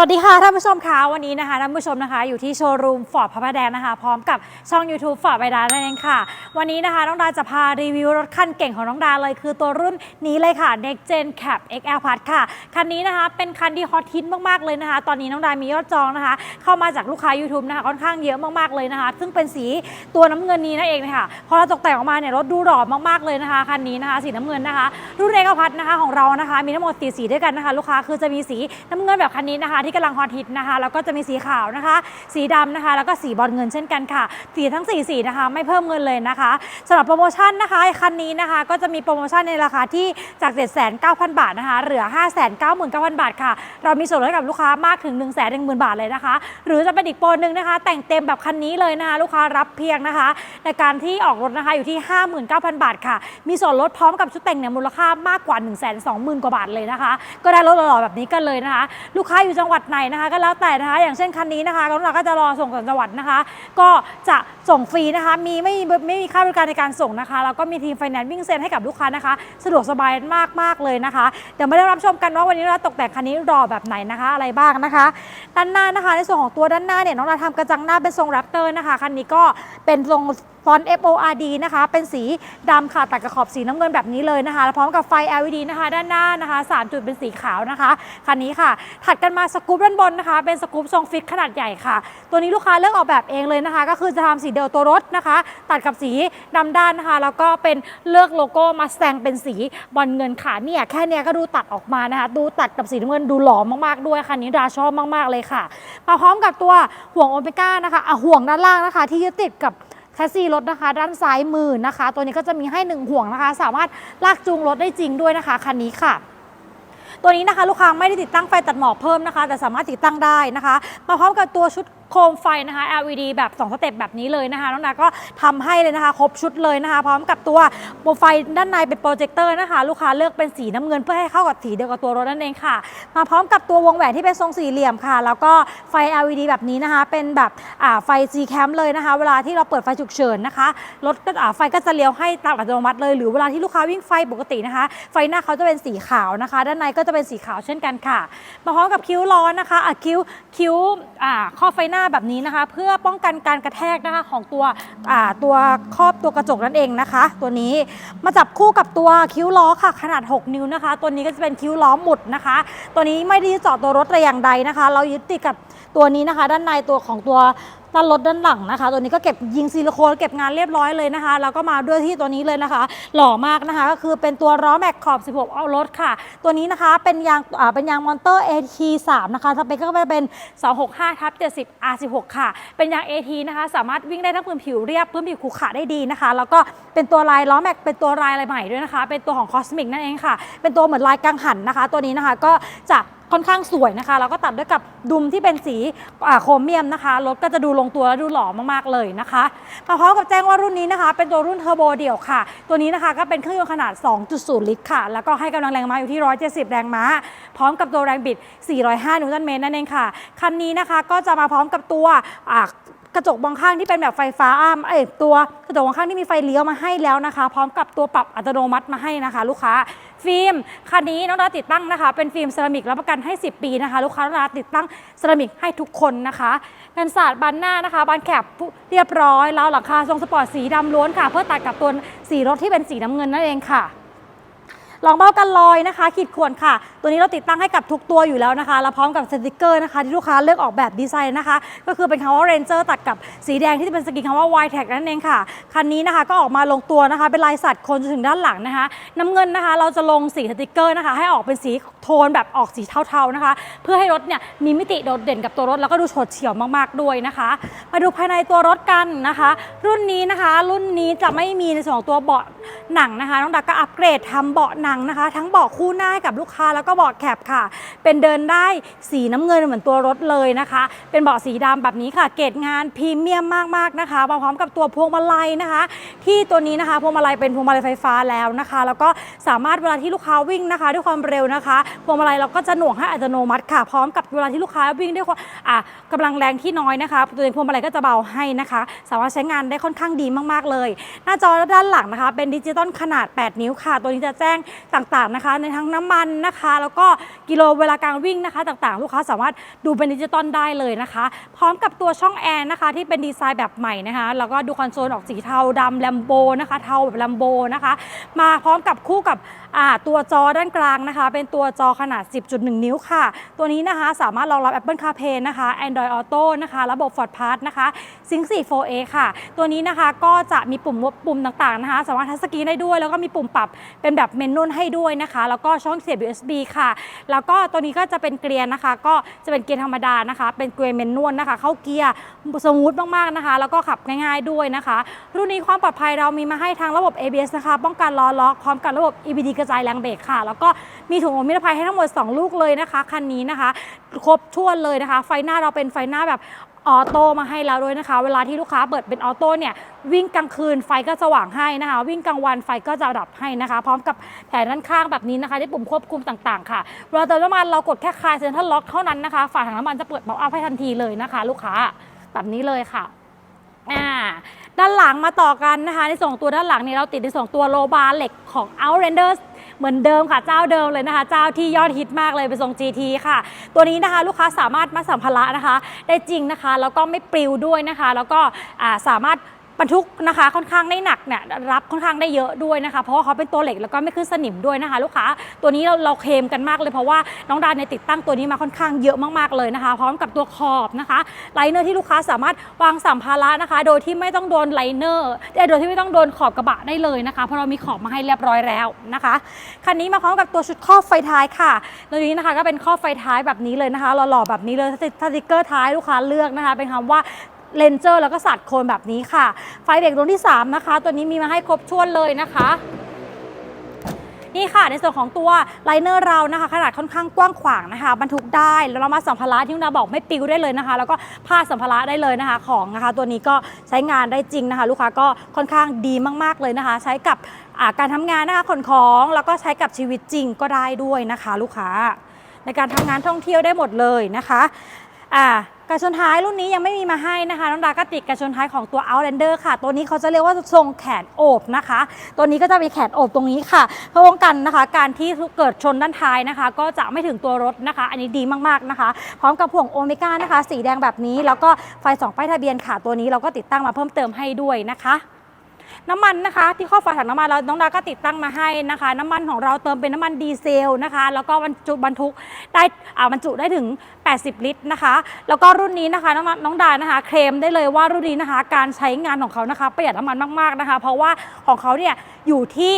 วัสดีค่ะท่านผู้ชมคะวันนี้นะคะท่านผู้ชมนะคะ อยู่ที่โชว์รูมฟอร์ดพระประแดงนะคะ พร้อมกับช่อง YouTube ฟอร์ดไบดานั่นเองค่ะ วันนี้นะคะน้องดาจะพารีวิวรถคันเก่งของน้องดาเลย คือตัวรุ่นนี้เลยค่ะ Next Gen Cap XL Plus ค่ะ คันนี้นะคะเป็นคันที่ฮอตฮิตมากๆเลยนะคะ ตอนนี้น้องดามียอดจองนะคะ เข้ามาจากลูกค้า YouTube นะคะค่อนข้างเยอะมากๆเลยนะคะ ซึ่งเป็นสีตัวน้ำเงินนี้นั่นเองนะคะพอเราตกแต่งออกมาเนี่ยรถดูหล่อมากๆเลยนะคะคันนี้นะคะสีน้ำเงินนะคะ รุ่น XL Plus นะคะของเรานะคะ มีทั้งหมดสีสีด้วยกันนะคะ ลูกค้าคือจะมีสีน้ำเงินแบบคันนี้นะคะที่กำลังฮอตฮิตนะคะ แล้วก็จะมีสีขาวนะคะ สีดำนะคะ แล้วก็สีบอลเงินเช่นกันค่ะ สีทั้ง4สีนะคะ ไม่เพิ่มเงินเลยนะคะสำหรับโปรโมชั่นนะคะคันนี้นะคะ ก็จะมีโปรโมชั่นในราคาที่จาก 7,900 บาทนะคะ เหลือ 599,000 บาทค่ะ เรามีส่วนลดให้กับลูกค้ามากถึง 1 1 0 0 0 0 บาทเลยนะคะ หรือจะเป็นอีกโปรหนึ่งนะคะ แต่งเต็มแบบคันนี้เลยนะคะ ลูกค้ารับเพียงนะคะ ในการที่ออกรถนะคะอยู่ที่ 59,000 บาทค่ะ มีส่วนลดพร้อมกับชุดแต่งเนี่ยมูลค่ามากกว่า 1 2 0 0 0 0 กว่าบาทเลยนะคะ ก็ได้รถหล่อๆแบบนี้กันเลยนะคะ ลูกค้าอยู่จังหวัดไหนนะคะก็แล้วแต่นะคะอย่างเช่นคันนี้นะคะก็เราก็จะรอส่งต่างจังหวัดนะคะ ก็จะส่งฟรีนะคะมีไม่มีไม่มีค่าบริการในการส่งนะคะ แล้วก็มีทีมไฟแนนซ์วิ่งเซ็นให้กับลูกค้านะคะ สะดวกสบายมากมากเลยนะคะ เดี๋ยวมาได้รับชมกันว่าวันนี้เราตกแต่งคันนี้รอแบบไหนนะคะ อะไรบ้างนะคะ ด้านหน้านะคะ ในส่วนของตัวด้านหน้าเนี่ยน้องดาทำกระจังหน้าเป็นทรงแรปเตอร์นะคะคันนี้ก็เป็นทรงฟอนต์ FORD นะคะ เป็นสีดำค่ะตัดกับขอบสีน้ำเงินแบบนี้เลยนะคะ แล้วพร้อมกับไฟ LED นะคะ ด้านหน้านะคะสามจุดเป็นสีขาวนะคะ คันนี้ค่ะ ถัดกันมาสกูปด้านบนนะคะ เป็นสกูปทรงฟิตขนาดใหญ่ค่ะ ตัวนี้ลูกค้าเลือกออกแบบเองเลยนะคะ ก็คือจะทำสีเดียวตัวรถนะคะ ตัดกับสีดำด้านนะคะ แล้วก็เป็นเลือกโลโก้มาแซงเป็นสีบอลเงินค่ะเนี่ยแค่เนี้ยก็ดูตัดออกมานะคะ ดูตัดกับสีน้ำเงินดูหล่อมากๆด้วยคันนี้ดาชอบมากๆเลยค่ะมาพร้อมกับตัวห่วงโอเมก้านะคะอะห่วงด้านล่างนะคะ ที่ยึดติดกับ แท็กซี่รถนะคะ ด้านซ้ายมือนะคะ ตัวนี้ก็จะมีให้หนึ่งห่วงนะคะ สามารถลากจูงรถได้จริงด้วยนะคะคันนี้ค่ะตัวนี้นะคะลูกค้าไม่ได้ติดตั้งไฟตัดหมอกเพิ่มนะคะ แต่สามารถติดตั้งได้นะคะมาพร้อมกับตัวชุด โคมไฟนะคะ LED แบบ 2 สเต็ปแบบนี้เลยนะคะน้องดาก็ทำให้เลยนะคะ ครบชุดเลยนะคะ พร้อมกับตัวโปรไฟด้านในเป็นโปรเจคเตอร์นะคะ ลูกค้าเลือกเป็นสีน้ำเงินเพื่อให้เข้ากับสีเดียวกับตัวรถนั่นเองค่ะ มาพร้อมกับตัววงแหวนที่เป็นทรงสี่เหลี่ยมค่ะ แล้วก็ไฟ LED แบบนี้นะคะ เป็นแบบไฟ G cam เลยนะคะ เวลาที่เราเปิดไฟฉุกเฉินนะคะรถก็ไฟก็จะเลี้ยวให้ตามอัตโนมัติเลย หรือเวลาที่ลูกค้าวิ่งไฟปกตินะคะ ไฟหน้าเขาจะเป็นสีขาวนะคะ ด้านในก็จะเป็นสีขาวเช่นกันค่ะ มาพร้อมกับคิ้วล้อนะคะคิ้วคิ้วอ่าครอไฟหน้าแบบนี้นะคะ เพื่อป้องกันการกระแทกนะคะของตัวตัวครอบตัวกระจกนั่นเองนะคะ ตัวนี้มาจับคู่กับตัวคิ้วล้อค่ะขนาด 6 นิ้วนะคะ ตัวนี้ก็จะเป็นคิ้วล้อหมุดนะคะ ตัวนี้ไม่ได้เจาะตัวรถแต่อย่างใดนะคะ เรายึดติดกับตัวนี้นะคะ ด้านในตัวของตัว ด้านรถด้านหลังนะคะ ตัวนี้ก็เก็บยิงซิลิโคนเก็บงานเรียบร้อยเลยนะคะแล้วก็มาด้วยที่ตัวนี้เลยนะคะ หล่อมากนะคะ ก็คือเป็นตัวล้อแม็กขอบ 16 เอารถค่ะ ตัวนี้นะคะเป็นยางอ่าเป็นยางมอนเตอร์ AT3 นะคะสเปคก็จะเป็น 265ทับ70 R16 ค่ะ เป็นยาง AT นะคะ สามารถวิ่งได้ทั้งพื้นผิวเรียบพื้นผิวขรุขระได้ดีนะคะ แล้วก็เป็นตัวลายล้อแม็กเป็นตัวลายอะไรใหม่ด้วยนะคะ เป็นตัวของคอสมิกนั่นเองค่ะ เป็นตัวเหมือนลายกังหันนะคะ ตัวนี้นะคะก็จะ ค่อนข้างสวยนะคะ แล้วก็ตัดด้วยกับดุมที่เป็นสีโครเมียมนะคะรถก็จะดูลงตัวและดูหล่อมากๆเลยนะคะมาพร้อมกับแจ้งว่ารุ่นนี้นะคะ เป็นตัวรุ่นเทอร์โบเดี่ยวค่ะ ตัวนี้นะคะก็เป็นเครื่องยนต์ขนาด 2.0 ลิตรค่ะ แล้วก็ให้กำลังแรงม้าอยู่ที่ 170 แรงม้า พร้อมกับตัวแรงบิด 405 นิวตันเมตรนั่นเองค่ะ คันนี้นะคะก็จะมาพร้อมกับตัว ระจกมองข้างที่เป็นแบบไฟฟ้าอ้ามเอ้ตัวกระจกมองข้างที่มีไฟเลี้ยวมาให้แล้วนะคะ พร้อมกับตัวปรับอัตโนมัติมาให้นะคะ ลูกค้า ฟิล์มคันนี้น้องดาติดตั้งนะคะ เป็นฟิล์มเซรามิกรับประกันให้ 10 ปีนะคะ ลูกค้าน้องดาติดตั้งเซรามิกให้ทุกคนนะคะกันศาสตร์บานหน้านะคะบานแคบเรียบร้อยแล้วหลังคาทรงสปอร์ตสีดำล้วนค่ะ เพื่อตัดกับตัวสีรถที่เป็นสีน้ำเงินนั่นเองค่ะ รองเบ้ากันลอยนะคะ ขีดข่วนค่ะ ตัวนี้เราติดตั้งให้กับทุกตัวอยู่แล้วนะคะ แล้วพร้อมกับสติกเกอร์นะคะที่ลูกค้าเลือกออกแบบดีไซน์นะคะ ก็คือเป็นคำว่า Ranger ตัดกับสีแดงที่เป็นสกรีนคำว่า y t a g นั่นเองค่ะ คันนี้นะคะก็ออกมาลงตัวนะคะ เป็นลายสัตว์คนจนถึงด้านหลังนะคะ น้ำเงินนะคะเราจะลงสีสติกเกอร์นะคะ ให้ออกเป็นสีโทนแบบออกสีเทาๆนะคะ เพื่อให้รถเนี่ยมีมิติโดดเด่นกับตัวรถแล้วก็ดูโฉดเฉี่ยวมากๆด้วยนะคะ มาดูภายในตัวรถกันนะคะ รุ่นนี้นะคะ รุ่นนี้จะไม่มีในส่วนของตัวเบาะหนังนะคะน้องดักก็อัปเกรดทำเบาะหนังนะคะ ทั้งเบาะคู่หน้าให้กับลูกค้าแล้วก็เบาะแคปค่ะ เป็นเดินได้สีน้ำเงินเหมือนตัวรถเลยนะคะ เป็นเบาะสีดำแบบนี้ค่ะ เกรดงานพรีเมียมมากๆนะคะมาพร้อมกับตัวพวงมาลัยนะคะ ที่ตัวนี้นะคะพวงมาลัยเป็นพวงมาลัยไฟฟ้าแล้วนะคะ แล้วก็สามารถเวลาที่ลูกค้าวิ่งนะคะ ด้วยความเร็วนะคะพวงมาลัยเราก็จะหน่วงให้อัตโนมัติค่ะ พร้อมกับเวลาที่ลูกค้าวิ่งด้วยความอะกำลังแรงที่น้อยนะคะตัวเองพวงมาลัยก็จะเบาให้นะคะ สามารถใช้งานได้ค่อนข้างดีมากๆเลย หน้าจอด้านหลังนะคะ เป็นดิจิตอลขนาด 8 นิ้วค่ะ ตัวนี้จะแจ้งต่างๆนะคะในทั้งน้ำมันนะคะ แล้วก็กิโลเวลาการวิ่งนะคะต่างๆ ลูกค้าสามารถดูเป็นดิจิตอลได้เลยนะคะ พร้อมกับตัวช่องแอร์นะคะที่เป็นดีไซน์แบบใหม่นะคะแล้วก็ดูคอนโซลออกสีเทาดำแลมโบนะคะเทาแบบแลมโบนะคะมาพร้อมกับคู่กับตัวจอด้านกลางนะคะ เป็นตัวจอขนาด 10.1 นิ้วค่ะ ตัวนี้นะคะสามารถรองรับ Apple CarPlay นะคะ Android Auto นะคะระบบ Ford Pass นะคะ Sync 4 4A ค่ะ ตัวนี้นะคะก็จะมีปุ่มปุ่มต่างๆนะคะ สามารถทัชสกรีนได้ด้วย แล้วก็มีปุ่มปรับเป็นแบบเมนูนให้ด้วยนะคะ แล้วก็ช่องเสียบ USB ค่ะ แล้วก็ตัวนี้ก็จะเป็นเกียร์นะคะ ก็จะเป็นเกียร์ธรรมดานะคะ เป็นเกียร์เมนนวลนะคะ เข้าเกียร์สมูทมากๆนะคะ แล้วก็ขับง่ายๆด้วยนะคะ รุ่นนี้ความปลอดภัยเรามีมาให้ทางระบบ ABS นะคะ ป้องกันล้อล็อกพร้อมกับระบบ EBD กระจายแรงเบรกค่ะ แล้วก็มีถุงลมนิรภัยให้ทั้งหมด 2 ลูกเลยนะคะคันนี้นะคะ ครบถ้วนเลยนะคะ ไฟหน้าเราเป็นไฟหน้าแบบ ออโต้มาให้แล้วด้วยนะคะ เวลาที่ลูกค้าเปิดเป็นออโต้เนี่ยวิ่งกลางคืนไฟก็สว่างให้นะคะ วิ่งกลางวันไฟก็จะดับให้นะคะ พร้อมกับแผงด้านข้างแบบนี้นะคะที่ปุ่มควบคุมต่างๆ ค่ะเวลาเติมน้ำมันเรากดแค่คลายเซ็นทรัลล็อกเท่านั้นนะคะฝาถังน้ำมันจะเปิดป๊อปอัพให้ทันทีเลยนะคะ ลูกค้าแบบนี้เลยค่ะอ่าด้านหลังมาต่อกันนะคะ ในส่วนของตัวด้านหลังเนี่ยเราติดในส่วนของตัวโลบาร์เหล็กของ Outlander เหมือนเดิมค่ะเจ้าเดิมเลยนะคะ เจ้าที่ยอดฮิตมากเลยเป็นทรง GT ค่ะ ตัวนี้นะคะลูกค้าสามารถมาสัมภาระนะคะ ได้จริงนะคะแล้วก็ไม่ปลิวด้วยนะคะ แล้วก็สามารถ บรรทุกนะคะค่อนข้างได้หนักเนี่ยรับค่อนข้างได้เยอะด้วยนะคะ เพราะว่าเขาเป็นตัวเหล็กแล้วก็ไม่ขึ้นสนิมด้วยนะคะ ลูกค้าตัวนี้เราเราเคมกันมากเลยเพราะว่าน้องดาเนี่ยติดตั้งตัวนี้มาค่อนข้างเยอะมากๆเลยนะคะ พร้อมกับตัวขอบนะคะไลเนอร์ที่ลูกค้าสามารถวางสัมภาระนะคะ โดยที่ไม่ต้องโดนไลเนอร์โดยที่ไม่ต้องโดนขอบกระบะได้เลยนะคะ เพราะเรามีขอบมาให้เรียบร้อยแล้วนะคะคันนี้มาพร้อมกับตัวชุดครอบไฟท้ายค่ะตัวนี้นะคะก็เป็นครอบไฟท้ายแบบนี้เลยนะคะหล่อๆแบบนี้เลยสติกเกอร์ท้ายลูกค้าเลือกนะคะเป็นคำว่า เลนเจอร์แล้วก็สัดโคนแบบนี้ค่ะ ไฟเบรกดวงที่ 3 นะคะ ตัวนี้มีมาให้ครบถ้วนเลยนะคะนี่ค่ะในส่วนของตัวไลเนอร์เรานะคะ ขนาดค่อนข้างกว้างขวางนะคะบรรทุกได้แล้วเรามาสัมภาระที่คุณนาบอกไม่ปิวได้เลยนะคะ แล้วก็ผ้าสัมภาระได้เลยนะคะของนะคะ ตัวนี้ก็ใช้งานได้จริงนะคะ ลูกค้าก็ค่อนข้างดีมากๆเลยนะคะ ใช้กับาการทำงานนะคะขนของแล้วก็ใช้กับชีวิตจริงก็ได้ด้วยนะคะ ลูกค้าในการทำงานท่องเที่ยวได้หมดเลยนะคะ อ่ากระชนท้ายรุ่นนี้ยังไม่มีมาให้นะคะน้องดาก็ติดกระชนท้ายของตัว Outlander ค่ะ ตัวนี้เขาจะเรียกว่าทรงแขนโอบนะคะ ตัวนี้ก็จะมีแขนโอบตรงนี้ค่ะเพื่อป้องกันนะคะ การที่เกิดชนด้านท้ายนะคะ ก็จะไม่ถึงตัวรถนะคะ อันนี้ดีมากๆนะคะ พร้อมกับห่วงโอเมก้านะคะ สีแดงแบบนี้ แล้วก็ไฟสองป้ายทะเบียนค่ะ ตัวนี้เราก็ติดตั้งมาเพิ่มเติมให้ด้วยนะคะ น้ำมันนะคะ ที่ข้อฝาถังน้ำมันเราน้องดาก็ติดตั้งมาให้นะคะ น้ำมันของเราเติมเป็นน้ำมันดีเซลนะคะ แล้วก็บรรจุบรรทุกได้อ่าบรรจุได้ถึง 80 ลิตรนะคะ แล้วก็รุ่นนี้นะคะน้องน้องดานะคะเคลมได้เลยว่ารุ่นนี้นะคะ การใช้งานของเขานะคะประหยัดน้ำมันมากๆนะคะ เพราะว่าของเขาเนี่ยอยู่ที่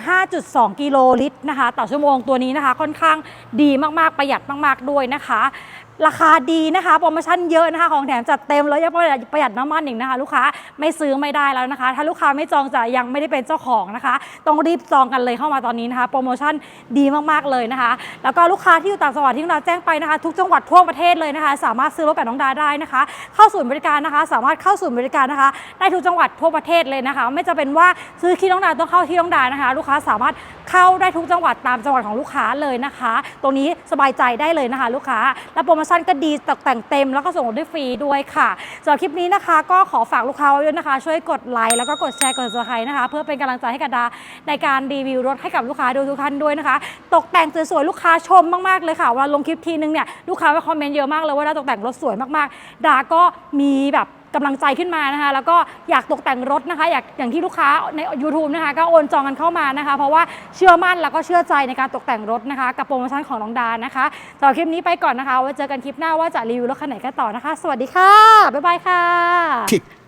15.2 กิโลลิตรนะคะ ต่อชั่วโมงตัวนี้นะคะ ค่อนข้างดีมากๆประหยัดมาก ๆด้วยนะคะ ราคาดีนะคะโปรโมชั่นเยอะนะคะของแถมจัดเต็มแล้วยังประหยัดประหยัดน้ำมันอีกนะคะ ลูกค้าไม่ซื้อไม่ได้แล้วนะคะ ถ้าลูกค้าไม่จองจะยังไม่ได้เป็นเจ้าของนะคะ ต้องรีบจองกันเลยเข้ามาตอนนี้นะคะโปรโมชั่นดีมากๆเลยนะคะ แล้วก็ลูกค้าที่อยู่ต่างจังหวัดที่น้องดาแจ้งไปนะคะ ทุกจังหวัดทั่วประเทศเลยนะคะ สามารถซื้อรถกับน้องดาได้นะคะ เข้าศูนย์บริการนะคะ สามารถเข้าศูนย์บริการนะคะได้ทุกจังหวัดทั่วประเทศเลยนะคะ ไม่จะเป็นว่าซื้อที่น้องดาต้องเข้าที่น้องดานะคะ ลูกค้าสามารถเข้าได้ทุกจังหวัดตามจังหวัดของลูกค้าเลยนะคะ ตรงนี้สบายใจได้เลยนะคะ ลูกค้าและโปรโมชั่นก็ดีตกแต่งเต็ม แล้วก็ส่งด้วยฟรีด้วยค่ะสำหรับคลิปนี้นะคะ ก็ขอฝากลูกค้าไว้ด้วยนะคะ ช่วยกดไลค์แล้วก็กดแชร์กดซับสไครต์นะคะ เพื่อเป็นกำลังใจให้กับดาในการรีวิวรถให้กับลูกค้าดูทุกท่านด้วยนะคะ ตกแต่งสวยๆลูกค้าชมมากๆเลยค่ะเวลาลงคลิปทีนึงเนี่ยลูกค้ามาคอมเมนต์เยอะมากเลยว่าดาตกแต่งรถสวยมากๆดาก็มีแบบ กำลังใจขึ้นมานะคะ แล้วก็อยากตกแต่งรถนะคะ อยากอย่างที่ลูกค้าใน YouTube นะคะ ก็โอนจองกันเข้ามานะคะ เพราะว่าเชื่อมั่นแล้วก็เชื่อใจในการตกแต่งรถนะคะ กับโปรโมชั่นของน้องดานะคะสำหรับคลิปนี้ไปก่อนนะคะไว้เจอกันคลิปหน้าว่าจะรีวิวรถคันไหนกันต่อนะคะ สวัสดีค่ะบ๊ายบายค่ะ